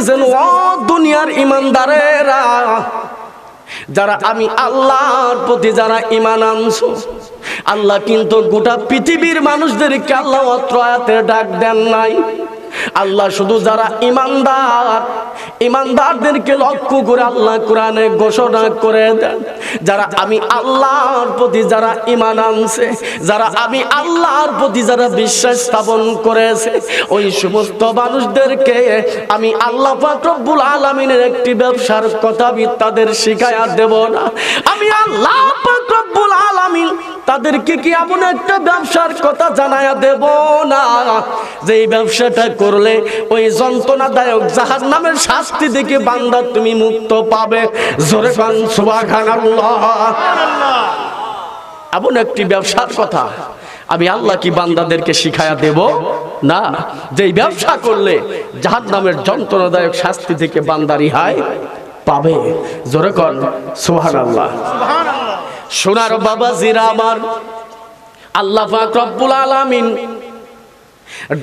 দিয়েছেন ও দুনিয়ার ইমানদারেরা। যারা আমি আল্লাহর প্রতি যারা ইমান আনছো, আল্লাহ কিন্তু গোটা পৃথিবীর মানুষদেরকে আল্লাহ অত্র ডাক দেন নাই। আল্লাহ শুধু যারা ইমানদার ইমানদারদেরকে লক্ষ্য করে আল্লাহ কোরআনে ঘোষণা করে দেন, যারা আমি আল্লাহর প্রতি যারা ইমান আনছে, যারা আমি আল্লাহর প্রতি যারা বিশ্বাস স্থাপন করেছে, ওই সমস্ত মানুষদেরকে আমি আল্লাহ রব্বুল আলামিনের একটি ব্যবসার কথা আমি তাদের শিখায়া দেব না। আমি আল্লাহ রব্বুল আলামিন তাদেরকে কি এমন একটা ব্যবসার কথা জানায়া দেব না? যে এই ব্যবসাটা করলে ওই যন্ত্রণাদায়ক জাহাজ নামের শাস্তি থেকে বান্দা তুমি মুক্ত পাবে। জোরে সুবহানাল্লাহ। এমন একটি ব্যবসার কথা আমি আল্লাহ কি বান্দাদেরকে শিখায়া দেব? না যে ব্যবসা করলে জাহাজ নামের যন্ত্রণাদায়ক শাস্তি থেকে বান্দা রিহাই পাবে। জোরে কর সুবহানাল্লাহ। সোনার বাবা জিরা আমার, আল্লাহ রব্বুল আলামিন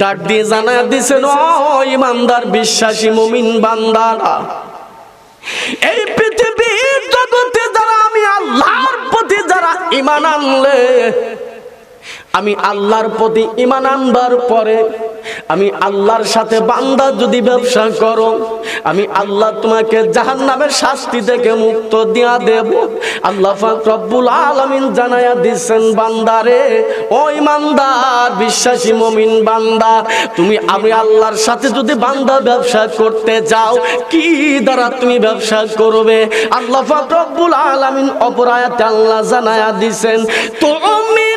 ডাক দিয়ে জানা দিছেন, ও ইমানদার, বিশ্বাসী মুমিন বান্দারা, এই পৃথিবীর জগতে যারা আমি আল্লাহর প্রতি যারা ইমান আনলে, আমি আল্লাহর প্রতি ইমান আনবার পরে আমি আল্লাহর সাথে বান্দা যদি ব্যবসা করো, আমি আল্লাহ তোমাকে জাহান নামের শাস্তি থেকে মুক্ত দিয়া দেব। আল্লাহ রব্বুল আলামিন জানায়া দিচ্ছেন বান্দারে ও ইমানদার, বিশ্বাসী মমিন বান্দা, তুমি, আমি আল্লাহর সাথে যদি বান্দা ব্যবসা করতে যাও, কি দ্বারা তুমি ব্যবসা করবে? আল্লাহ রব্বুল আলামিন অপরায়াতে আল্লাহ দিছেন তুমিনুনা বিল্লাহি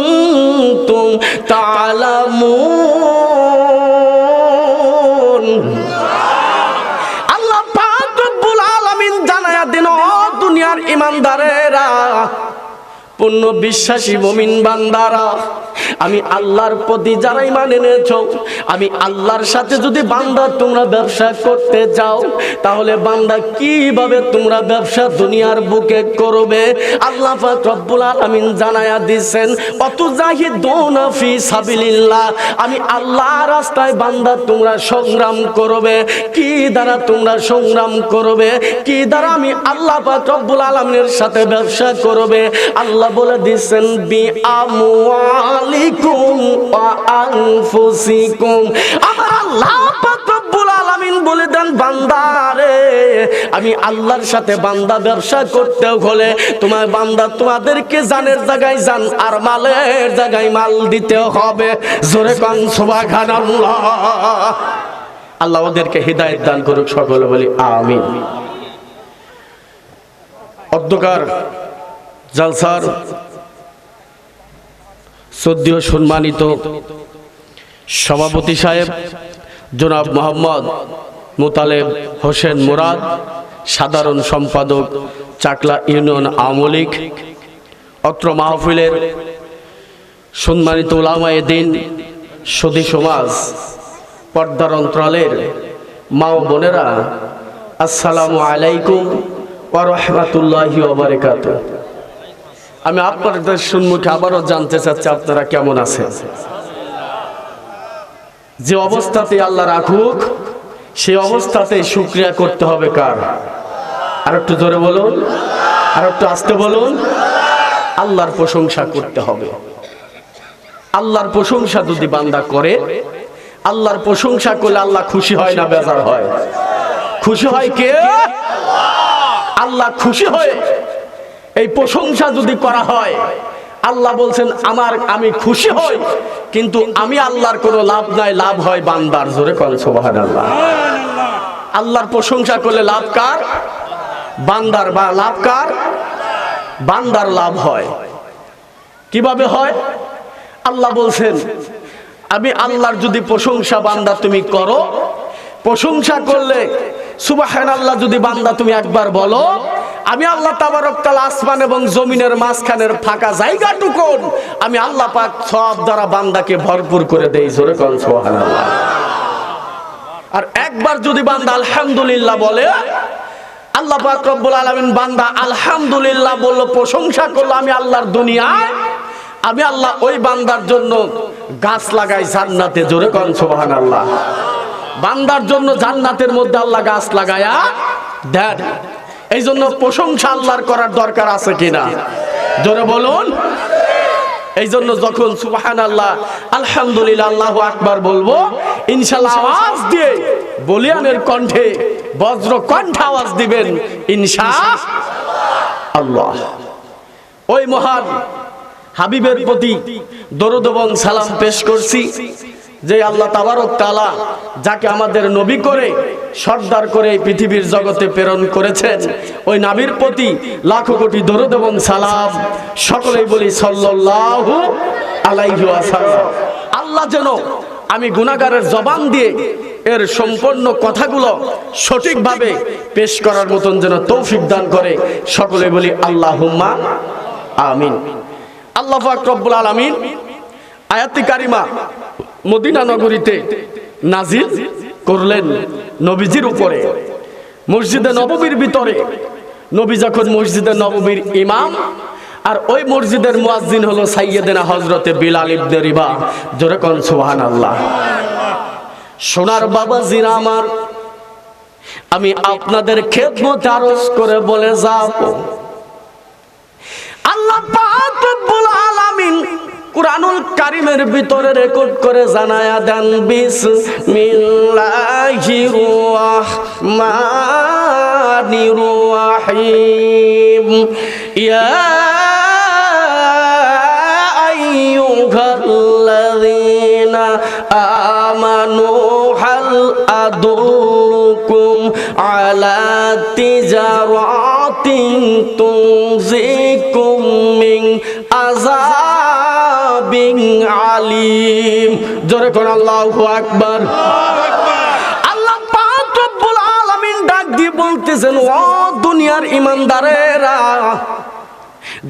পূর্ণ বিশ্বাসী বমিন বান্দারা। আমি আল্লাহর প্রতি যারা ইমান এনেছো, আমি আল্লাহর সাথে যদি বান্দা তোমরা ব্যবসা করতে যাও, তাহলে বান্দা কীভাবে তোমরা ব্যবসা দুনিয়ার বুকে করবে? আল্লাহ রব্বুল আলামিন জানায়া দিবেন অত জাহিদুনা ফি সাবিলিল্লাহ আমি আল্লাহ রাস্তায় বান্দা তোমরা সংগ্রাম করবে। কি দ্বারা তোমরা সংগ্রাম করবে? কি দ্বারা আমি আল্লাহ পাক রব্বুল আলামিনের সাথে ব্যবসা করবে? আল্লাহ বলে দিচ্ছেন বি আমওয়ালিকুম ওয়া আনফুসিকুম। আমার আল্লাহ রব্বুল আলামিন বলে দেন বান্দারে আমি আল্লাহর সাথে বান্দা ব্যবসা করতে হলে তোমার বান্দা তোমাদেরকে জানের জায়গায় জান আর মালের জায়গায় মাল দিতে হবে। জোরে কান, সুবহানাল্লাহ। আল্লাহ ওদেরকে হৃদায়ত দান করুক, সকলে বলি আমিন। অধ্যকার জালসার সদ্য সম্মানিত সভাপতি সাহেব, জনাব মোহাম্মদ মোতালেব হোসেন মুরাদ, সাধারণ সম্পাদক চাকলা ইউনিয়ন আওয়ামী লীগ, অত্র মাহফিলের সম্মানিত ওলামায়ে দিন, সদী সমাজ পর্দার অন্তরালের মা বোনেরা, আসসালামু আলাইকুম ওরহমাতুল্লাহি ওবরাকাত আমি আপনাদের সম্মুখে আবারও জানতে চাচ্ছি, আপনারা কেমন আছেন? যে অবস্থাতে আল্লাহ রাখুক, সেই অবস্থাতে শুক্রিয়া করতে হবে কার? আর একটু জোরে বলুন আর একটু আসতে বলুন, আল্লাহর প্রশংসা করতে হবে। আল্লাহর প্রশংসা যদি বান্দা করে, আল্লাহর প্রশংসা করলে আল্লাহ খুশি হয় না বেজার হয়? খুশি হয় কে? আল্লাহ খুশি হয়ে এই প্রশংসা যদি করা হয়, আল্লাহ বলছেন, আমার, আমি খুশি হই, কিন্তু আমি আল্লাহর কোনো লাভ নাই, লাভ হয় বান্দার। জোরে করেন সোবাহান আল্লাহ আল্লাহর প্রশংসা করলে লাভ কার? বান্দার বা লাভ কার? বান্দার লাভ হয়। কীভাবে হয়? আল্লাহ বলছেন, আমি আল্লাহর যদি প্রশংসা বান্দা তুমি করো, প্রশংসা করলে সুবাহান আল্লাহ যদি বান্দা তুমি একবার বলো, আমি আল্লাহ তাবারক তাআলা আসমান এবং জমিনের মাঝখানের ফাঁকা জায়গাটুকুন আমি আল্লাহ পাক সব দ্বারা বান্দাকে ভরপুর করে দেই, জোরে কোন সুবহানাল্লাহ। আর একবার যদি বান্দা আলহামদুলিল্লাহ বলে, আল্লাহ পাক রব্বুল আলামিন বান্দা আলহামদুলিল্লাহ বলল, প্রশংসা করল, আমি আল্লাহর দুনিয়ায়, আমি আল্লাহ ওই বান্দার জন্য গাছ লাগাই জান্নাতে, জোরে কোন সুবহানাল্লাহ। বান্দার জন্য জান্নাতের মধ্যে আল্লাহ গাছ লাগায়া দেন এই জন্য প্রশংসা আল্লাহর করার দরকার আছে কিনা? জোরে বলুন। এই জন্য যখন সুবাহান আল্লাহ আলহামদুলিল্লাহ, আল্লাহ আকবার বলব, ইনশাল্লাহ আওয়াজ দিয়ে বলিয়ানের কণ্ঠে, বজ্র কণ্ঠ আওয়াজ দিবেন ইনশা আল্লাহ ওই মহান হাবিবের প্রতি দরুদ এবং সালাম পেশ করছি। যে আল্লাহ তাবারক তালা যাকে আমাদের নবী করে সর্দার করে পৃথিবীর জগতে প্রেরণ করেছেন, ওই নাবির প্রতি লাখো কোটি দরুদ এবং সালাম সকলেই বলি সাল্লাল্লাহু আলাইহি আল্লাহ যেন আমি গুনাহগারের জবান দিয়ে এর সম্পূর্ণ কথাগুলো সঠিকভাবে পেশ করার মতন যেন তৌফিক দান করে সকলে বলি আল্লাহুম্মা আমিন। আল্লাহ পাক রব্বুল আলামিন আয়াতি কারিমা মদিনা নগরীতে নাজিল করলেন নবীজির উপরে। মসজিদে নববীর ভিতরে নবী যখন মসজিদে নববীর ইমাম, আর ওই মসজিদের মুয়াজ্জিন হলো সাইয়েদেনা হজরতে বিলাল ইবনে রিবা। জোরে কোন সুবহানাল্লাহ। সোনার বাবা জিরা আমার, আমি আপনাদের খেদমত আরজ করে বলে যাব। আল্লাহ পাক রব্বুল আলামিন কুরআনুল কারীমের ভিতরে রেকর্ড করে জানায়া দেন বিসমিল্লাহির রাহমানির রাহিম। ইয়া আইয়ুহাল্লাযীনা আমানু হাল আদুল্লুকুম আলা তিজারাতিন তুনজিকুম আলিম। জোরে কোন আল্লাহু আকবার। আল্লাহ ডাক দিয়ে বলতেছেন দুনিয়ার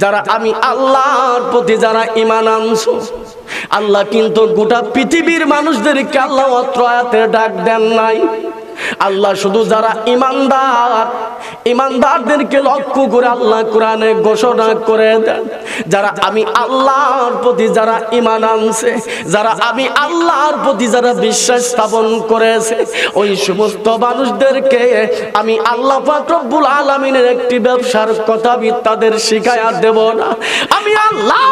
যারা আমি আল্লাহর প্রতি যারা ইমান আল্লাহ কিন্তু গোটা পৃথিবীর মানুষদেরকে আল্লাহ ডাক দেন নাই। আল্লাহ শুধু যারা ইমানদার ইমানদারদেরকে লক্ষ্য করে আল্লাহ কোরআনে ঘোষণা করে দেন, যারা আমি আল্লাহর প্রতি যারা ইমান আনছে, যারা আমি আল্লাহর প্রতি যারা বিশ্বাস স্থাপন করেছে, ওই সমস্ত মানুষদেরকে আমি আল্লাহ রব্বুল আলামিনের একটি ব্যবসার কথা আমি তাদের শিখায়া দেব না। আমি আল্লাহ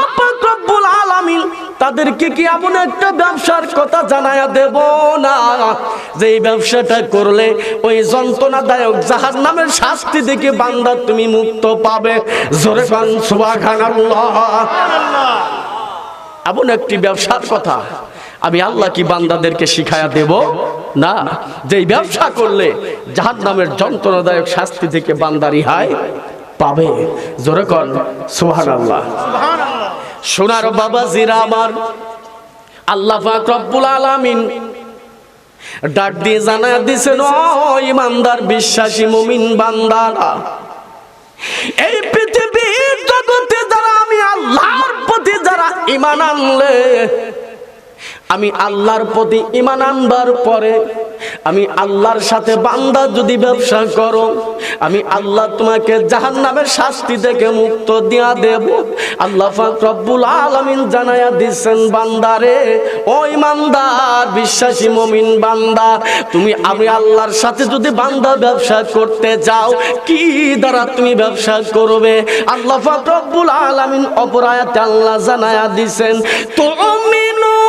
রব্বুল আলামিন তাদেরকে কি এমন একটা ব্যবসার কথা জানায়া দেব না যে ব্যবসাটা করলে ওই যন্ত্রণাদায়ক জাহাজ নামের শাস্তি থেকে বান্দা তুমি মুক্ত পাবে। জোরে কান সুবহানাল্লাহ। এমন একটি ব্যবসার কথা। আমি আল্লাহ কি বান্দাদেরকে শিখায়া দেব? না। যে ব্যবসা করলে জাহাজ নামের যন্ত্রণাদায়ক শাস্তি থেকে বান্দা রিহাই পাবে। জোরে কন, সুবহানাল্লাহ। সোনার বাবা জিরা আমার। আল্লাহ রব্বুল আলামিন ডাক দিয়ে জানা দিছেন ও ইমানদার, বিশ্বাসী মুমিন বান্দারা, এই পৃথিবীর জগতে যারা আমি আল্লাহর প্রতি যারা ইমান আনলে আমি আল্লাহর প্রতি ইমান আনবার পরে আমি আল্লাহর সাথে বান্দা যদি ব্যবসা করো, আমি আল্লাহ তোমাকে জাহান নামের শাস্তি থেকে মুক্ত দিয়া দেব। আল্লাহ রব্বুল আলামিন জানায়া দিচ্ছেন বান্দারে ও ইমানদার বিশ্বাসী মমিন বান্দা, তুমি, আমি আল্লাহর সাথে যদি বান্দা ব্যবসা করতে যাও, কি দ্বারা তুমি ব্যবসা করবে? আল্লাহ রব্বুল আলামিন অপরায়াতে আল্লাহ জানায়া দিচ্ছেন বিল্লাহি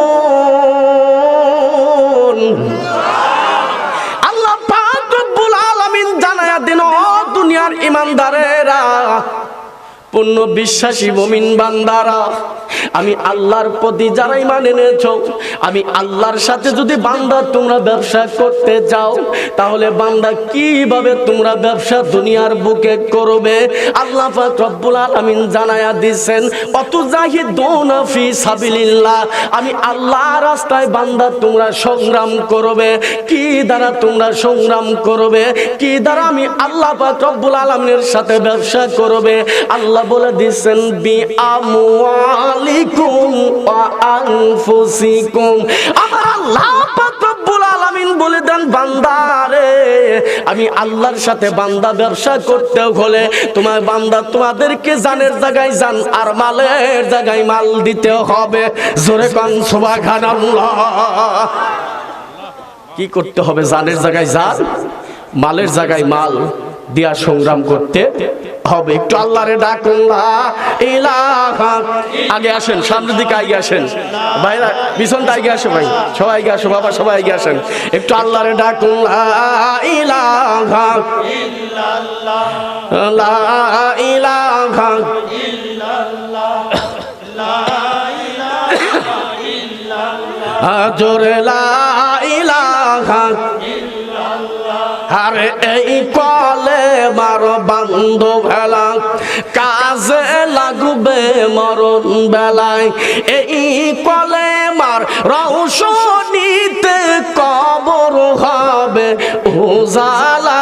পূর্ণ বিশ্বাসী মমিন বান্দারা। আমি আল্লাহর প্রতি যারাই মানে এনেছ, আমি আল্লাহর সাথে যদি বান্দা তোমরা ব্যবসা করতে যাও, তাহলে বান্দা কীভাবে তোমরা ব্যবসা দুনিয়ার বুকে করবে? আল্লাহ রব্বুল আলামিন জানায়া দিচ্ছেন অত জাহিদুনা ফি সাবিলিল্লাহ আমি আল্লাহ রাস্তায় বান্দা তোমরা সংগ্রাম করবে। কি দ্বারা তোমরা সংগ্রাম করবে? কি দ্বারা আমি আল্লাহ রব্বুল আলামিনের সাথে ব্যবসা করবে? আল্লাহ বলে দিচ্ছেন বি আমি আল্লাহর সাথে বান্দা ব্যবসা করতে হলে তোমার বান্দা তোমাদেরকে জানের জায়গায় জান আর মালের জায়গায় মাল দিতে হবে। জোরে কান কি করতে হবে? জানের জায়গায় জান মালের জায়গায় মাল। দিয়া সংগ্রাম করতে হবে। একটু আল্লাহরে ডাকুন আগে আসেন, সামনের দিকে আগে আসেন। ভাইরা, পিছনটা আগে আসো ভাই। সবাই আগে আসো, বাবা সবাই আগে আসেন। একটু আল্লাহরে ডাকুন জোরে লা ইলাহা। আরে এই কলে মার বান্ধ ভেলা, কাজে লাগবে মরণ বেলায়। এই কলে মার রৌশনীতে কবর হবে, উজালা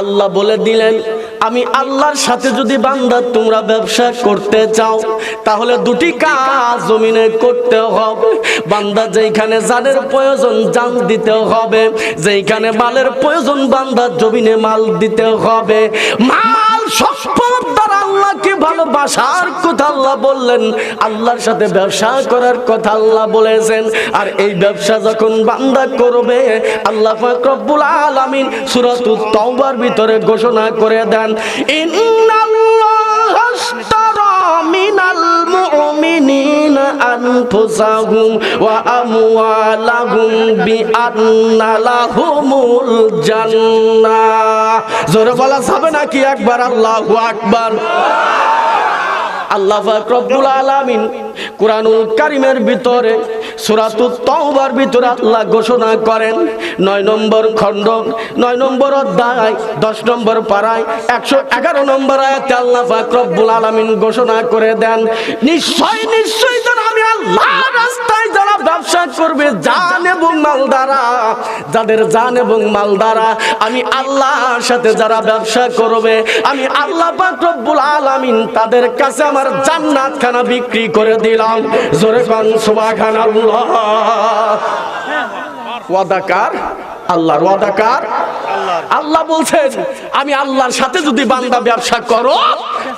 আল্লাহ বলে দিলেন, আমি আল্লাহর সাথে যদি বান্দা তোমরা ব্যবসা করতে চাও, তাহলে দুটি কাজ জমিনে করতে হবে। বান্দা যেখানে জানের প্রয়োজন জান দিতে হবে যেখানে মালের প্রয়োজন বান্দা জমিনে মাল দিতে হবে। মাল দ্বারা আল্লাহকে ভালোবাসার কথা আল্লাহ বললেন, আল্লাহর সাথে ব্যবসা করার কথা আল্লাহ বলেছেন। আর এই ব্যবসা যখন বান্দা করবে, আল্লাহ রব্বুল আলামিন সূরাতুত তাওবার ভিতরে ঘোষণা করে দেন, ইন্নাল্লাহ মিনাল ওয়া আমওয়ালাহুম বিআন্না লাহুমুল জান্নাহ জোরে বলা যাবে নাকি একবার? আল্লাহু আকবার। আল্লাহ রব্বুল আলামিন কোরআনুল কারিমের ভিতরে সূরাতুত তাওবার ভিতরে আল্লাহ ঘোষণা করেন, নয় নম্বর খণ্ড, নয় নম্বর অধ্যায়, দশ নম্বর পাড়ায়, একশো এগারো নম্বর আয়াতে আল্লাহ পাক রব্বুল আলামিন ঘোষণা করে দেন, নিশ্চয় নিশ্চয় যেন আমি আল্লাহ রাস্তায় যারা ব্যবসা করবে, জান এবং মাল দ্বারা যাদের জান এবং মাল দ্বারা আমি আল্লাহর সাথে যারা ব্যবসা করবে, আমি আল্লাহ পাক রব্বুল আলামিন তাদের কাছে আমার জান্নাত খানা বিক্রি করে দিলাম। জোরে কান, সুবহানাল্লাহ। ওয়াদাকার আল্লাহর ওয়াদাকার আল্লাহ বলছেন, আমি আল্লাহর সাথে যদি বান্দা ব্যবসা করো,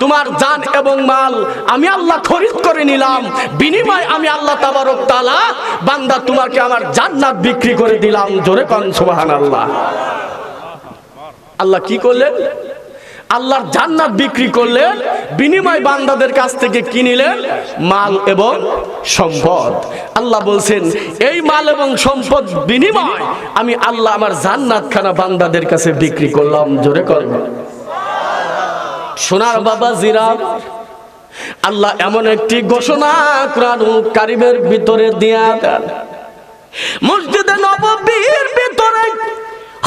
তোমার জান এবং মাল আমি আল্লাহ খরিদ করে নিলাম। বিনিময় আমি আল্লাহ তাবারক তালা বান্দা তোমাকে আমার জান্নাত বিক্রি করে দিলাম। জোরে কান সুবহানাল্লাহ। আল্লাহ কি করলেন? আল্লাহর জান্নাত বিক্রি করলেন, বিনিময় বান্দাদের কাছ থেকে কিনিলেন মাল এবং সম্পদ। আল্লাহ বলছেন, এই মাল এবং সম্পদ বিনিময় আমি আল্লাহ আমার জান্নাত খানা বান্দাদের কাছে বিক্রি করলাম। জোরে করেন সোনার বাবা জিরা আল্লাহ এমন একটি ঘোষণা কোরআন কারিমের ভিতরে দিয়া দেন। মসজিদে নববীর ভিতরে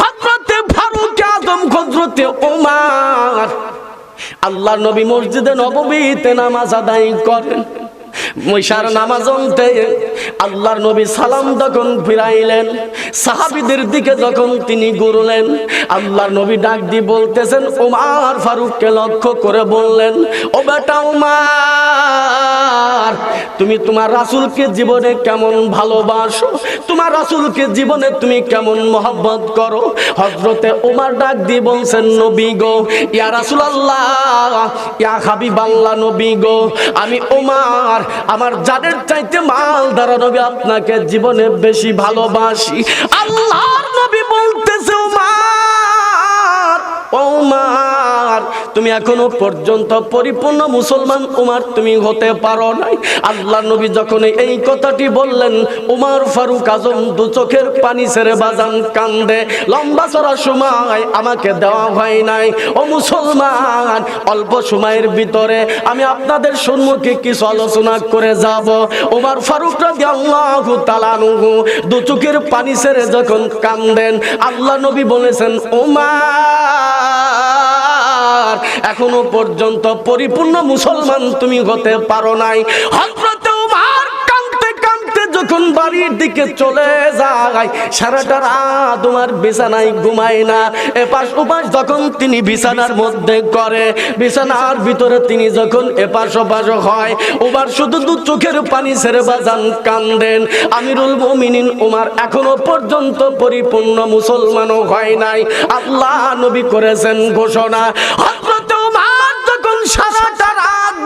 হযরতে ফারুক আজম হযরতে ওমার। আল্লাহ নবী মসজিদে নববীতে নামাজ আদায় করেন। মৈশার নামাজ অন্তে আল্লাহর নবী সালাম যখন ফিরাইলেন। সাহাবিদের দিকে যখন তিনি ঘুরলেন, আল্লাহর নবী ডাক দিয়ে বলতেছেন, ওমার ফারুককে লক্ষ্য করে বললেন, ও বেটা ওমার, তুমি তোমার রাসূলকে জীবনে কেমন ভালোবাসো? তোমার রাসূলকে জীবনে তুমি কেমন মহব্বত করো? হযরতে ওমর ডাক দিয়ে বলছেন, নবী গো, ইয়া রাসুল আল্লাহ ইয়া হাবিবাল্লাহ, নবী গো, আমি ওমর আমার জানের চাইতে মাল দ্বারা নবী আপনাকে জীবনে বেশি ভালোবাসি। আল্লাহর নবী বলতেছে ও মা ও ওমর তুমি এখনও পর্যন্ত পরিপূর্ণ মুসলমান উমার, তুমি হতে পারো নাই। আল্লাহ নবী যখন এই কথাটি বললেন, উমার ফারুক আজম দু চোখের পানি ছেড়ে বাজান কান্দে, লম্বা চড়া সময় আমাকে দেওয়া হয় নাই। ও মুসলমান, অল্প সময়ের ভিতরে আমি আপনাদের সম্মুখে কিছু আলোচনা করে যাব। উমার ফারুক তালানুহু দু চোখের পানি ছেড়ে যখন কান্দেন, আল্লাহ নবী বলেছেন ওমার এখনও পর্যন্ত পরিপূর্ণ মুসলমান তুমি হতে পারো নাই। কাঁদতে যখন বাড়ির দিকে চলে যায়, সারাটা রাত তোমার বিছানায় ঘুমায় না। এপাশ ওপাশ যখন তিনি বিছানার মধ্যে করে, বিছানার ভিতরে তিনি যখন এপাশ ওপাশ হয় ওবার শুধু দু চোখের পানি ছেড়ে বাজান কান্দেন। আমিরুল মুমিনিন উমার এখনও পর্যন্ত পরিপূর্ণ মুসলমানও হয় নাই। আল্লাহ নবী করেছেন ঘোষণা। হযরত উমার যখন সারাটা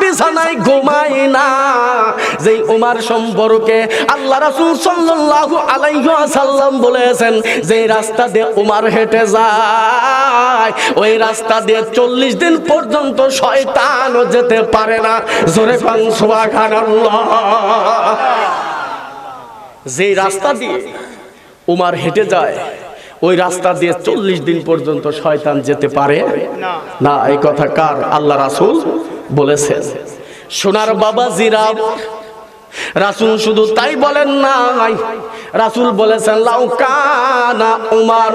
বিছানায় ঘুমায় না। যেই উমার সম্পর্কে আল্লাহ রাসূল সাল্লাল্লাহু আলাইহি ওয়াসাল্লাম বলেছেন, যেই রাস্তা দিয়ে উমার হেঁটে যায়, ওই রাস্তা দিয়ে চল্লিশ দিন পর্যন্ত শয়তানও যেতে পারে না। জোরে পান সুবহানাল্লাহ। যেই রাস্তা দিয়ে উমার হেঁটে যায়, ওই রাস্তা দিয়ে চল্লিশ দিন পর্যন্ত শয়তান যেতে পারে না, এই কথা কার? আল্লাহ রাসূল বলেছেন সোনার বাবা জিরাব রাসূল শুধু তাই বলেন নাই। রাসুল বলেছেন লাউকানা উমার।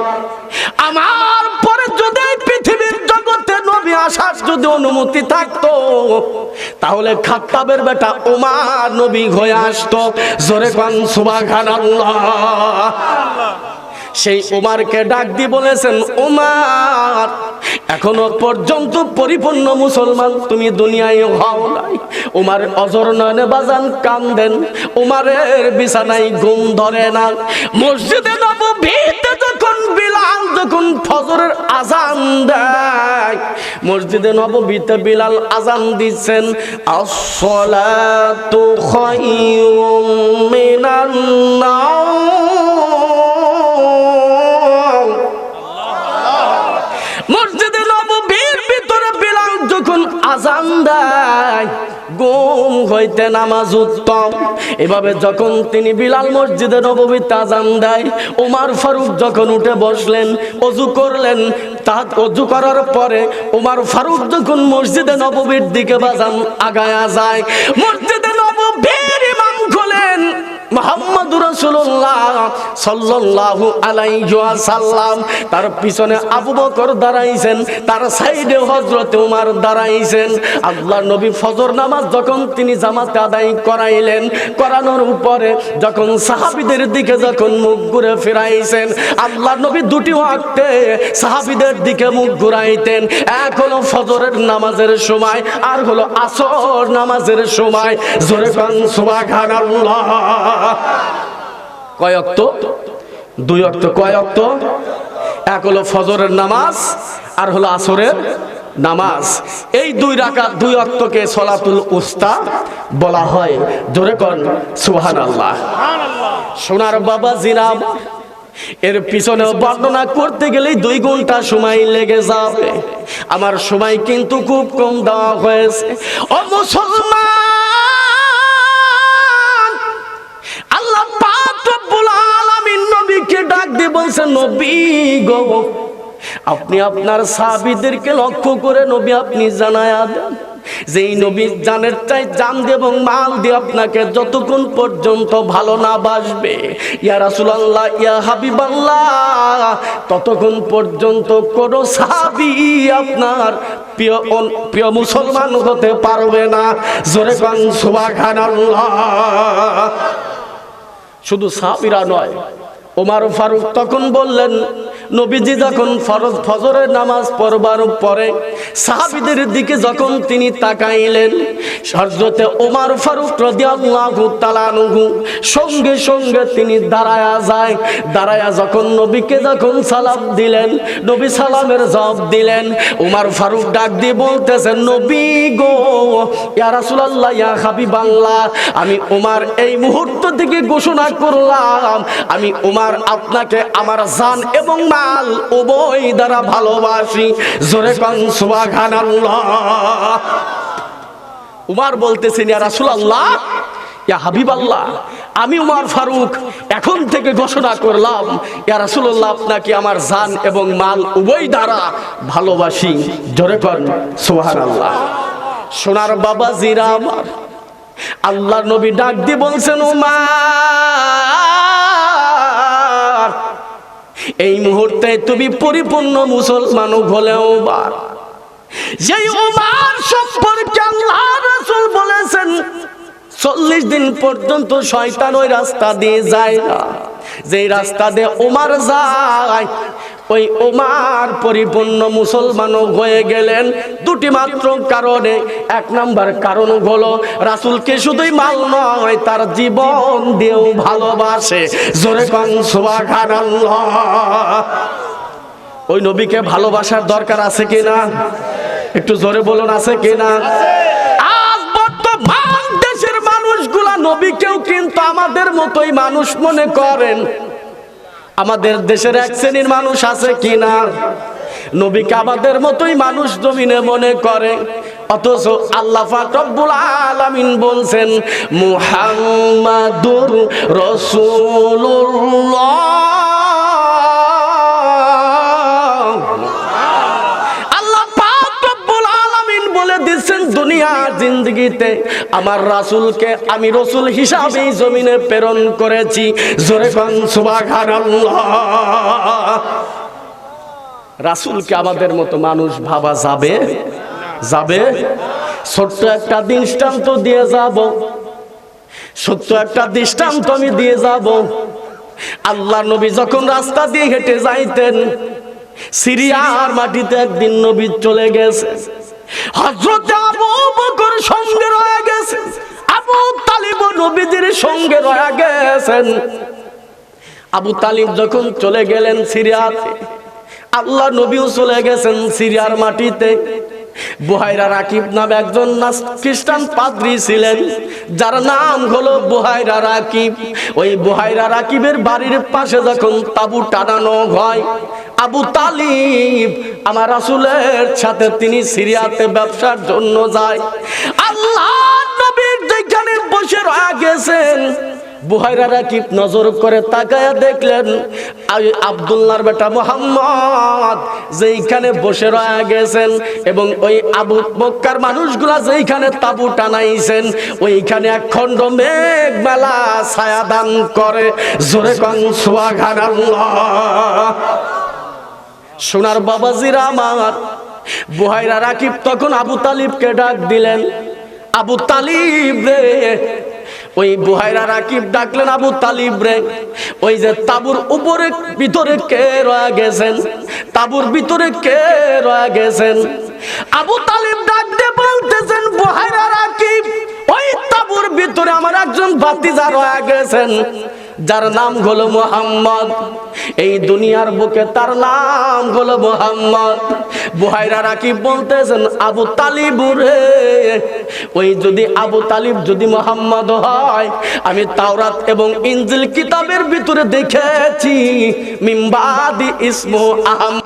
আমার পরে যদি পৃথিবীর জগতে নবী আসার যদি অনুমতি থাকতো, তাহলে খাত্তাবের বেটা উমার নবী হয়ে আসতো। জোরে কান, সুবহানাল্লাহ। সেই উমারকে ডাক দিয়ে বলেছেন, উমার, এখনও পর্যন্ত পরিপূর্ণ মুসলমান, তুমি দুনিয়ায় হও নাই। উমার অজর নয়নে বাজান কান্দেন, উমারের বিছানায় ঘুম ধরে না। মসজিদে নববীতে যখন বিলাল যখন ফজরের আজান দেয়, মসজিদে নববীতে বিলাল আজান দিচ্ছেন, আসসালাতু খায়রুম মিনান নাওম। আজান গুম হইতে নামাজ উত্তম। এভাবে যখন তিনি বিলাল মসজিদে নববীতে আজান দেয় ওমার ফারুক যখন উঠে বসলেন, অজু করলেন, তা অজু করার পরে উমার ফারুক যখন মসজিদে নববীর দিকে বাজান আগায়া যায়, মসজিদে খোলেন তার পিছনে দাঁড়াইছেন, তার সাইডে দাঁড়াইছেন। আল্লাহর নবী ফজর নামাজ যখন তিনি করাইলেন, করানোর উপরে যখন সাহাবীদের দিকে যখন মুখ ঘুরে ফিরাইছেন আল্লাহর নবী দুটি ওয়াক্তে সাহাবীদের দিকে মুখ ঘুরাইতেন। এক হলো ফজরের নামাজের সময়, আর হলো আসর নামাজের সময়। জোরে কান, সুবহানাল্লাহ। কয় দুই অক্ত। কয় এক হলো ফজরের নামাজ, আর হলো আসরের নামাজ। এই দুই রাকাত, দুই অক্তকে সলাতুল উস্তা বলা হয়। জোরে কন সুহান আল্লাহ সোনার বাবা জিরাম এর পিছনে বর্ণনা করতে গেলেই দুই ঘণ্টা সময় লেগে যাবে। আমার সময় কিন্তু খুব কম দেওয়া হয়েছে। ও বলছেন নবী গো আপনি আপনার সাহাবীদেরকে লক্ষ্য করে নবী আপনি জানায়া দেন। যেই নবী জানের চাই জান দিয়ে এবং মাল দিয়ে আপনাকে যতক্ষণ পর্যন্ত ভালো না বাসবে, ইয়া রাসূলুল্লাহ, ইয়া হাবিবাল্লাহ, ততক্ষণ পর্যন্ত কোন সাহাবী আপনার প্রিয় প্রিয় মুসলমান হতে পারবে না। জোরে কান, সুবহানাল্লাহ। শুধু সাহাবিরা নয় ওমার ফারুক তখন বললেন নবীজি যখন ফরজ, ফজরের নামাজ পড়বার পরে সাহাবিদের দিকে যখন তিনি তাকাইলেন, হযরতে ওমার ফারুক রাদিয়াল্লাহু তাআলা আনহু সঙ্গে সঙ্গে তিনি দাঁড়ায়া যায়। দাঁড়ায়া যখন নবীকে যখন সালাম দিলেন, নবী সালামের জবাব দিলেন, ওমর ফারুক ডাক দিয়ে বলতেছেন, নবী গো, ইয়া রাসূলুল্লাহ, ইয়া হাবিবাল্লাহ, আমি ওমর এই মুহূর্ত থেকে ঘোষণা করলাম, আমি ওমর আপনাকে, আমার জান এবং মাল উভয় দ্বারা ভালোবাসি। জোরে কন, সুবহানাল্লাহ। উমার বলতেছেন, ইয়া রাসূলুল্লাহ, ইয়া হাবিবাল্লাহ, আমি উমার ফারুক, এখন থেকে ঘোষণা করলাম, ইয়া রাসূলুল্লাহ, আপনাকে আমার জান এবং মাল উভয় দ্বারা ভালোবাসি। জোরে কর সুবহানাল্লাহ। সোনার বাবা জিরা আমার, আল্লাহ নবী ডাক দিয়ে বলছেন, উমার এই মুহূর্তে তুমি পরিপূর্ণ মুসলমান হলেও বার। যেই ওমার সম্পর্কে আল্লাহ রাসূল বলেছেন, চল্লিশ দিন পর্যন্ত শয়তান ওই রাস্তা দিয়ে যায় না। যেই রাস্তা দিয়ে ওমার যায়, ওই ওমার পরিপূর্ণ মুসলমানও হয়ে গেলেন। দুটি মাত্র কারণে, এক নাম্বার কারণ হলো রাসূলকে শুধুই মাল নয়, তার জীবন দিয়েও ভালোবাসে। জোরে ওই নবীকে ভালোবাসার দরকার আছে কিনা? একটু জোরে বলুন, আছে কিনা? নবীকেও কিন্তু আমাদের মতোই মানুষ মনে করেন। আমাদের দেশের এক শ্রেণির মানুষ আছে কিনা? নবীকে আমাদের মতোই মানুষ জমিনে মনে করে। অথচ আল্লাহ রব্বুল আলামিন বলছেন, মুহাম্মাদুর রাসূলুল্লাহ। দুনিয়ার জিন্দগিতে আমার রাসূলকে আমি রসুল হিসাবেই জমিনে প্রেরণ করেছি। রাসূলকে আমাদের মতো মানুষ ভাবা যাবে? যাবে? ছোট্ট একটা দৃষ্টান্ত দিয়ে যাব। সত্য একটা দৃষ্টান্ত আমি দিয়ে যাব। আল্লাহ নবী যখন রাস্তা দিয়ে হেঁটে যাইতেন, সিরিয়ার মাটিতে একদিন নবী চলে গেছে। হযরত আবু বকর সঙ্গে রয়ে গেছে আবু তালিব নবীদের সঙ্গে রয়ে গেছেন। আবু তালিব যখন চলে গেলেন সিরিয়াতে, আল্লাহ নবীও চলে গেছেন সিরিয়ার মাটিতে। বুহাইরা রাকিব নামে একজন খ্রিস্টান পাদ্রী ছিলেন, যার নাম হলো বুহাইরা রাকিব। ওই বুহাইরা রাকিবের বাড়ির পাশে যখন তাবু টানানো হয়, আবু তালিব আমার রাসূলের সাথে তিনি সিরিয়াতে ব্যবসার জন্য যায়। আল্লাহ নবীর যেখানে বসে রয়ে গেছেন বুহাইরা রাকিব নজর করে তাকায়া দেখলেন? আব্দুল্লাহর বেটা মোহাম্মদ যেইখানে বসে রয়ে গেছেন এবং ওই আবু মক্কার মানুষগুলা যেইখানে তাবু টানাইছেন, ওইখানে এক খণ্ড মেঘ মেলা ছায়া দান করে। জোরে কন সোনার বাবাজিরা আমার বুহাইরা রাকিব তখন আবু তালিবকে ডাক দিলেন? আবু তালিব রে ওই বুহাইরা রাকিব ডাকলেন, আবু তালিব রে, ওই যে তাবুর উপরে, ভিতরে কে রয়ে গেছেন? তাবুর ভিতরে কে রয়ে গেছেন? আবু তালিব ডাক দিয়ে বলতেছেন, বুহাইরা রাকিব, ওই তাবুর ভিতরে আমার একজন ভাতিজা রয়ে গেছেন। যার নাম হলো মোহাম্মদ। এই দুনিয়ার বুকে তার নাম হলো মোহাম্মদ। বুহাইরা রাকিব বলতেছেন, আবু তালিব রে, ওই যদি আবু তালিব যদি মোহাম্মদ হয়, আমি তাওরাত এবং ইঞ্জিল কিতাবের ভিতরে দেখেছি, মিম্বাদি ইসমু আহম